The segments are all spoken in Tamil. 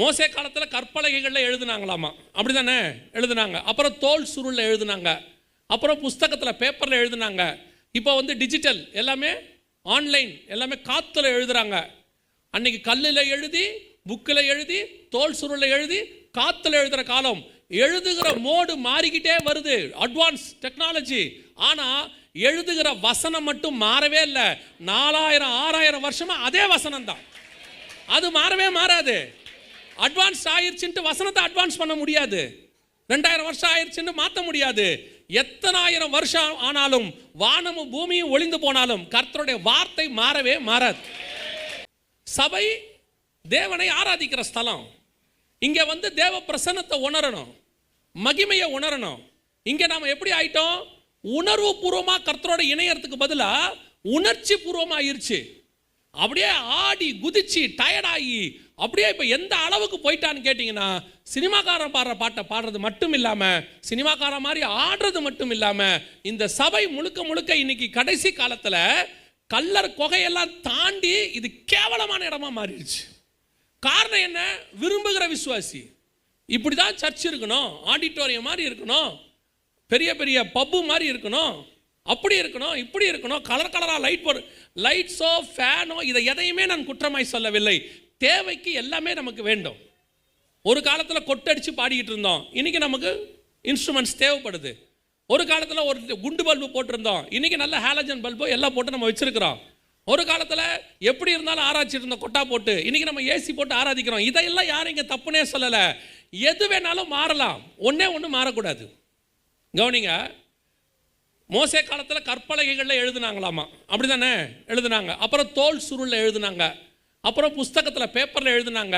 மோசே காலத்தில் கற்பலகைகளில் எழுதுனாங்களாமா? அப்படி தானே எழுதுனாங்க. அப்புறம் தோல் சுருளில் எழுதுனாங்க. அப்புறம் புஸ்தகத்தில் பேப்பரில் எழுதுனாங்க. இப்போ வந்து டிஜிட்டல் எல்லாமே ஆன்லைன் எல்லாமே காற்றுல எழுதுறாங்க. அன்னைக்கு கல்லில் எழுதி புக்கில் எழுதி தோல் சுருளில் எழுதி காற்றுல எழுதுகிற காலம். எழுதுகிற மோடு மாறிக்கிட்டே வருது. அட்வான்ஸ் டெக்னாலஜி ஆனால் எழுதுகிற வசனம் மட்டும் மாறவே இல்லை. நாலாயிரம் ஆறாயிரம் வருஷமாக அதே வசனம் தான் அது மாறவே மாறாது. அட்வான்ஸ் ஆயிடுச்சுன்ட்டு வசனத்தை அட்வான்ஸ் பண்ண முடியாது. ரெண்டாயிரம் வருஷம் ஆயிருச்சுன்னு மாற்ற முடியாது. எத்தனாயிரம் வருஷம் ஆனாலும் வானமும் பூமியும் ஒளிந்து போனாலும் கர்த்தருடைய வார்த்தை மாறவே மாறாது. சபை தேவனை ஆராதிக்கிற ஸ்தலம். இங்கே வந்து தேவ பிரசன்னத்தை உணரணும். மகிமையை உணரணும். இங்கே நாம் எப்படி ஆயிட்டோம்? உணர்வு பூர்வமாக கர்த்தரோட இணையறதுக்கு பதிலாக உணர்ச்சி பூர்வமாக ஆயிருச்சு அப்படியே ஆடி குதிச்சு டயர்டாகி அப்படியே இப்போ எந்த அளவுக்கு போயிட்டான்னு கேட்டிங்கன்னா சினிமாக்காரன் பாடுற பாட்டை பாடுறது மட்டும் இல்லாமல் சினிமாக்காரன் மாதிரி ஆடுறது மட்டும் இல்லாமல் இந்த சபை முழுக்க முழுக்க இன்னைக்கு கடைசி காலத்தில் கல்லர் குகையெல்லாம் தாண்டி இது கேவலமான இடமா மாறிடுச்சு. காரணம் என்ன? விரும்புகிற விசுவாசி. இப்படி தான் சர்ச் இருக்கணும் ஆடிட்டோரியம் மாதிரி இருக்கணும் பெரிய பெரிய பப்பு மாதிரி இருக்கணும் அப்படி இருக்கணும் இப்படி இருக்கணும் கலர் கலராக லைட் போடு லைட்ஸோ ஃபேனோ இதை எதையுமே நான் குற்றமாய் சொல்லவில்லை. தேவைக்கு எல்லாமே நமக்கு வேண்டும். ஒரு காலத்தில் கொட்டடிச்சு பாடிக்கிட்டு இருந்தோம். இன்றைக்கி நமக்கு இன்ஸ்ட்ருமெண்ட்ஸ் தேவைப்படுது. ஒரு காலத்தில் ஒரு குண்டு பல்பு போட்டிருந்தோம். இன்றைக்கி நல்ல ஹாலஜன் பல்பு எல்லாம் போட்டு நம்ம வச்சுருக்கிறோம். ஒரு காலத்தில் எப்படி இருந்தாலும் ஆராய்ச்சிட்டு இருந்தோம் கொட்டா போட்டு இன்றைக்கி நம்ம ஏசி போட்டு ஆராதிக்கிறோம். இதையெல்லாம் யாரும் இங்கே தப்புனே சொல்லலை. எது வேணாலும் மாறலாம். ஒன்றே ஒன்று மாறக்கூடாது. கவனிங்க மோசே காலத்தில் கற்பலகைகளில் எழுதுனாங்களாமா? அப்படி தானே எழுதுனாங்க. அப்புறம் தோல் சுருளில் எழுதுனாங்க. அப்புறம் புஸ்தகத்தில் பேப்பரில் எழுதுனாங்க.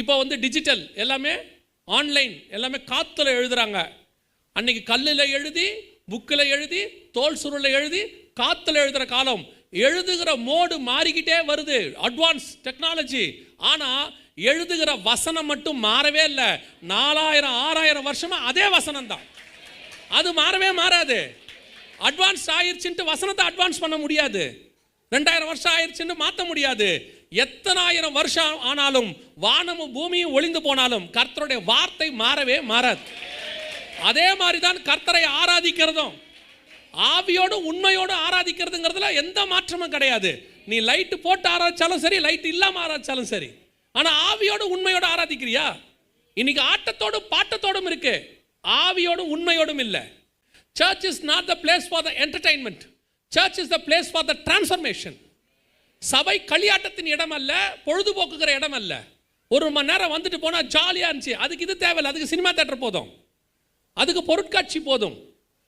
இப்போ வந்து டிஜிட்டல் எல்லாமே ஆன்லைன் எல்லாமே காற்றுல எழுதுகிறாங்க அன்னைக்கு கல்லில் எழுதி புக்கில் எழுதி தோல் சுருளில் எழுதி காற்றுல எழுதுகிற காலம். எழுதுகிற மோடு மாறிக்கிட்டே வருது. அட்வான்ஸ் டெக்னாலஜி ஆனால் எழுதுகிற வசனம் மட்டும் மாறவே இல்லை. நாலாயிரம் ஆறாயிரம் வருஷமாக அதே வசனம் தான் அது மாறவே மாறாது. அட்வான்ஸ் ஆயிடுச்சுன்ட்டு வசனத்தை அட்வான்ஸ் பண்ண முடியாது. ரெண்டாயிரம் வருஷம் ஆயிடுச்சுன்னு மாற்ற முடியாது. எத்தனாயிரம் வருஷம் ஆனாலும் வானமும் பூமியும் ஒளிந்து போனாலும் கர்த்தருடைய வார்த்தை மாறவே மாறாது. அதே மாதிரி தான் கர்த்தரை ஆராதிக்கிறதும். ஆவியோடு உண்மையோடு ஆராதிக்கிறதுங்கிறதுல எந்த மாற்றமும் கிடையாது. நீ லைட்டு போட்டு ஆராய்ச்சாலும் சரி லைட் இல்லாமல் ஆராய்ச்சாலும் சரி. ஆனால் ஆவியோடு உண்மையோடு ஆராதிக்கிறியா? இன்னைக்கு ஆட்டத்தோடும் பாட்டத்தோடும் இருக்கு. ஆவியோடும் உண்மையோடும் இல்லை. Church is not the place for the entertainment church is the place for the transformation சபை களியாட்டத்தின் இடம் அல்ல பொழுதுபோக்குகிற இடம் அல்ல ஒரு மணி நேரம் வந்துட்டு போனால் ஜாலியாக இருந்துச்சு. அதுக்கு இது தேவையில்லை. அதுக்கு சினிமா தேட்டர் போதும். அதுக்கு பொருட்காட்சி போதும்.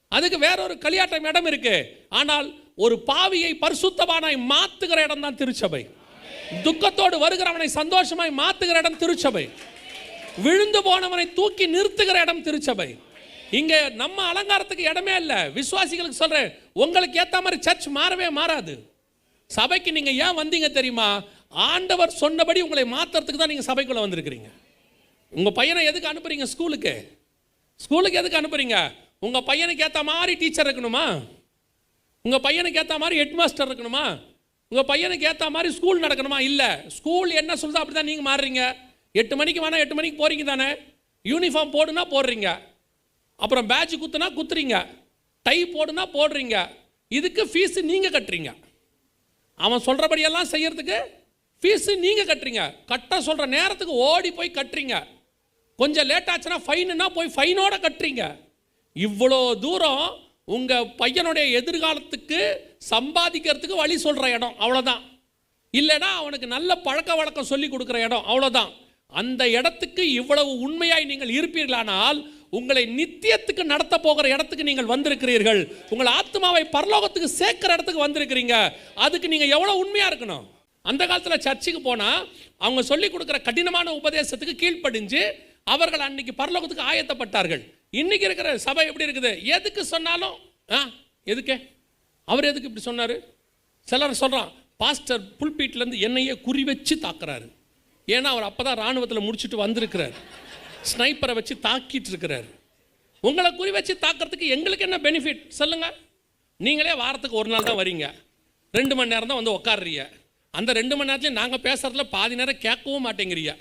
அதுக்கு வேற ஒரு களியாட்டம் இடம் இருக்கு. ஆனால் ஒரு பாவியை பரிசுத்தவானாய் மாத்துகிற இடம் தான் திருச்சபை. துக்கத்தோடு வருகிறவனை சந்தோஷமாய் மாத்துகிற இடம் திருச்சபை. விழுந்து போனவனை தூக்கி நிறுத்துகிற இடம் திருச்சபை. இங்கே நம்ம அலங்காரத்துக்கு இடமே இல்லை. விசுவாசிகளுக்கு சொல்கிறேன் உங்களுக்கு ஏற்ற மாதிரி சர்ச் மாறவே மாறாது. சபைக்கு நீங்கள் ஏன் வந்தீங்க தெரியுமா? ஆண்டவர் சொன்னபடி உங்களை மாத்துறதுக்கு தான் நீங்கள் சபைக்குள்ளே வந்திருக்கிறீங்க. உங்கள் பையனை எதுக்கு அனுப்புறீங்க ஸ்கூலுக்கு? ஸ்கூலுக்கு எதுக்கு அனுப்புறீங்க? உங்கள் பையனுக்கு ஏற்ற மாதிரி டீச்சர் இருக்கணுமா? உங்கள் பையனுக்கு ஏற்ற மாதிரி ஹெட் மாஸ்டர் இருக்கணுமா? உங்கள் பையனுக்கு ஏற்ற மாதிரி ஸ்கூல் நடக்கணுமா? இல்லை. ஸ்கூல் என்ன சொல்லுதோ அப்படிதான் நீங்கள் மாறுறீங்க. எட்டு மணிக்கு வேணால் எட்டு மணிக்கு போகிறீங்க தானே. யூனிஃபார்ம் போடுனா போடுறீங்க. அப்புறம் பேட்ச் குத்துனா குத்துறீங்க. டை போடுனா போடுறீங்க. இதுக்கு ஃபீஸ் நீங்க கட்டுறீங்க. அவன் சொல்றபடியெல்லாம் செய்யறதுக்கு ஃபீஸ் நீங்க கட்டுறீங்க. கட்ட சொல்ற நேரத்துக்கு ஓடி போய் கட்டுறீங்க. கொஞ்சம் லேட் ஆச்சுன்னா ஃபைனுன்னா போய் ஃபைனோட கட்டுறீங்க. இவ்வளோ தூரம் உங்க பையனுடைய எதிர்காலத்துக்கு சம்பாதிக்கிறதுக்கு வழி சொல்ற இடம் அவ்வளோதான் இல்லைன்னா அவனுக்கு நல்ல பழக்க வழக்கம் சொல்லி கொடுக்குற இடம் அவ்வளோதான் அந்த இடத்துக்கு இவ்வளவு உண்மையாய் நீங்கள் இருப்பீர்களானால் உங்களை நித்தியத்துக்கு நடத்த போகிற இடத்துக்கு நீங்கள் வந்திருக்கிறீர்கள். உங்கள் ஆத்மாவை பரலோகத்துக்கு சேர்க்கிற இடத்துக்கு வந்திருக்கிறீங்க. அதுக்கு நீங்க எவ்வளவு உண்மையா இருக்கணும்? அந்த காலத்தில் சர்ச்சுக்கு போனா அவங்க சொல்லி கொடுக்குற கடினமான உபதேசத்துக்கு கீழ்ப்படிஞ்சு அவர்கள் அன்னைக்கு பரலோகத்துக்கு ஆயத்தப்பட்டார்கள். இன்னைக்கு இருக்கிற சபை எப்படி இருக்குது? எதுக்கு சொன்னாலும் ஆ எதுக்கே? அவர் எதுக்கு இப்படி சொன்னார்? சிலர் சொல்கிறான் பாஸ்டர் புல்பீட்லேருந்து என்னையே குறி வச்சு தாக்குறாரு. ஏன்னா அவர் அப்போ தான் ராணுவத்தில் முடிச்சுட்டு வந்திருக்கிறார். ஸ்னைப்பரை வச்சு தாக்கிட்டு இருக்கிறார் உங்களை குறி வச்சு தாக்கிறதுக்கு எங்களுக்கு என்ன பெனிஃபிட் சொல்லுங்கள் நீங்களே வாரத்துக்கு ஒரு நாள் தான் வரீங்க. ரெண்டு மணி நேரம் தான் வந்து உட்காடுறீங்க அந்த ரெண்டு மணி நேரத்துலையும் நாங்கள் பேசுகிறதுல பாதி நேரம் கேட்கவும் மாட்டேங்கிறீங்க.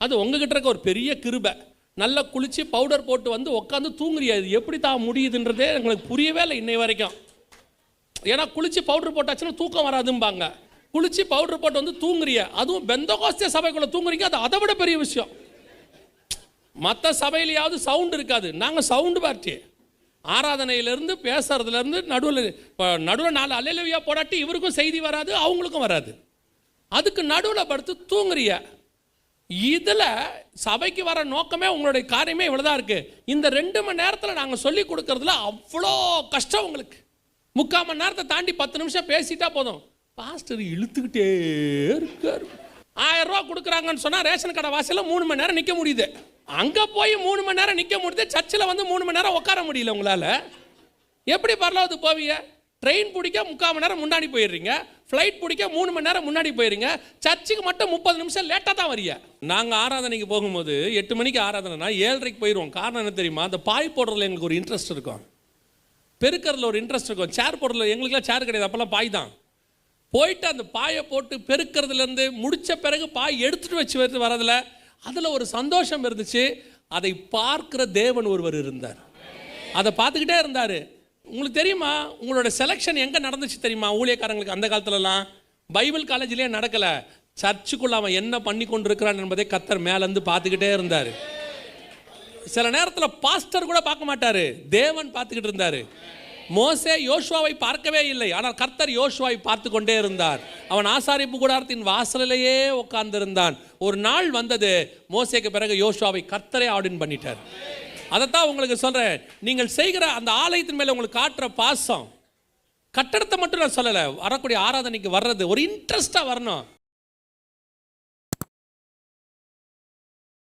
அது உங்ககிட்ட இருக்க ஒரு பெரிய கிருபை. நல்லா குளித்து பவுடர் போட்டு வந்து உட்காந்து தூங்குறியா இது எப்படி தான் முடியுதுன்றதே எங்களுக்கு புரியவே இல்லை இன்னை வரைக்கும். ஏன்னா குளித்து பவுடர் போட்டாச்சுன்னா தூக்கம் வராதும்பாங்க. குளித்து பவுடர் போட்டு வந்து தூங்குறிய அதுவும் பெந்தகோஸ்தே சபைக்குள்ளே தூங்குறீங்க. அது அதை விட பெரிய விஷயம். மற்ற சபையிலையாவது சவுண்டு இருக்காது. நாங்கள் சவுண்டு பார்ட்டி ஆராதனையிலேருந்து பேசுறதுலேருந்து நடுவில் இப்போ நடுவில் நாலு அலையிலவியா போடாட்டி இவருக்கும் செய்தி வராது அவங்களுக்கும் வராது. அதுக்கு நடுவில் படுத்து தூங்குறிய. இதில் சபைக்கு வர நோக்கமே உங்களுடைய காரியமே இவ்வளோதான் இருக்குது இந்த ரெண்டு மணி நேரத்தில் நாங்கள் சொல்லி கொடுக்குறதுல அவ்வளோ கஷ்டம் உங்களுக்கு. முக்கால் மணி நேரத்தை தாண்டி பத்து நிமிஷம் பேசிட்டா போதும். பாஸ்டர் இழுத்துக்கிட்டே இருக்கார். ஆயிரம் ரூபா கொடுக்குறாங்கன்னு சொன்னால் ரேஷன் கடை வாசலில் மூணு மணி நேரம் நிற்க முடியுது. அங்கே போய் மூணு மணி நேரம் நிற்க முடியுது சர்ச்சில் வந்து மூணு மணி நேரம் உட்கார முடியல உங்களால். எப்படி பரலோகத்துக்கு போவீங்க? ட்ரெயின் பிடிக்க முக்கால் மணி நேரம் முன்னாடி போயிடுறீங்க. ஃப்ளைட் பிடிக்க மூணு மணி நேரம் முன்னாடி போயிடுங்க சர்ச்சுக்கு மட்டும் முப்பது நிமிஷம் லேட்டாக தான் வரீங்க நாங்கள் ஆராதனைக்கு போகும்போது எட்டு மணிக்கு ஆராதனைனா ஏழரைக்கு போயிடுவோம் காரணம் என்ன தெரியுமா? அந்த பாய் போடுறதுல எங்களுக்கு ஒரு இன்ட்ரெஸ்ட் இருக்கும். பெருக்கிறதுல ஒரு இன்ட்ரெஸ்ட் இருக்கும். சேர் போடுறதுல எங்களுக்குலாம் சேர் கிடையாது. அப்போல்லாம் பாய் தான். போயிட்டு அந்த பாயை போட்டு பெருக்கிறதுலேருந்து முடிச்ச பிறகு பாய் எடுத்துகிட்டு வச்சு வருது வரதில் அதில் ஒரு சந்தோஷம் இருந்துச்சு. அதை பார்க்கிற தேவன் ஒருவர் இருந்தார். அதை பார்த்துக்கிட்டே இருந்தார். உங்களுக்கு தெரியுமா? உங்களோட செலெக்ஷன் எங்கே நடந்துச்சு தெரியுமா? ஊழியக்காரங்களுக்கு அந்த காலத்துலலாம் பைபிள் காலேஜ்லேயே நடக்கலை. சர்ச்சுக்குள்ள அவன் என்ன பண்ணி கொண்டிருக்கிறான் என்பதை கத்தர் மேலேருந்து பார்த்துக்கிட்டே இருந்தார். சில நேரத்தில் பாஸ்டர் கூட பார்க்க மாட்டார். தேவன் பார்த்துக்கிட்டு இருந்தார். மோசே யோசுவாவை பார்க்கவே இல்லை. ஆனால் கர்த்தர் யோசுவாவை பார்த்து கொண்டே இருந்தார். அவன் ஆசாரிப்பு கூடாரத்தின் வாசலிலேயே உட்கார்ந்திருந்தான். ஒரு நாள் வந்தது மோசேக்கு பிறகு யோசுவாவை கர்த்தரே ஆடின் பண்ணிட்டார். அதைத்தான் உங்களுக்கு சொல்கிறேன் நீங்கள் செய்கிற அந்த ஆலயத்தின் மேலே உங்களுக்கு காட்டுற பாசம் கட்டடத்தை மட்டும் நான் சொல்லலை வரக்கூடிய ஆராதனைக்கு வர்றது ஒரு இன்ட்ரெஸ்டாக வரணும்.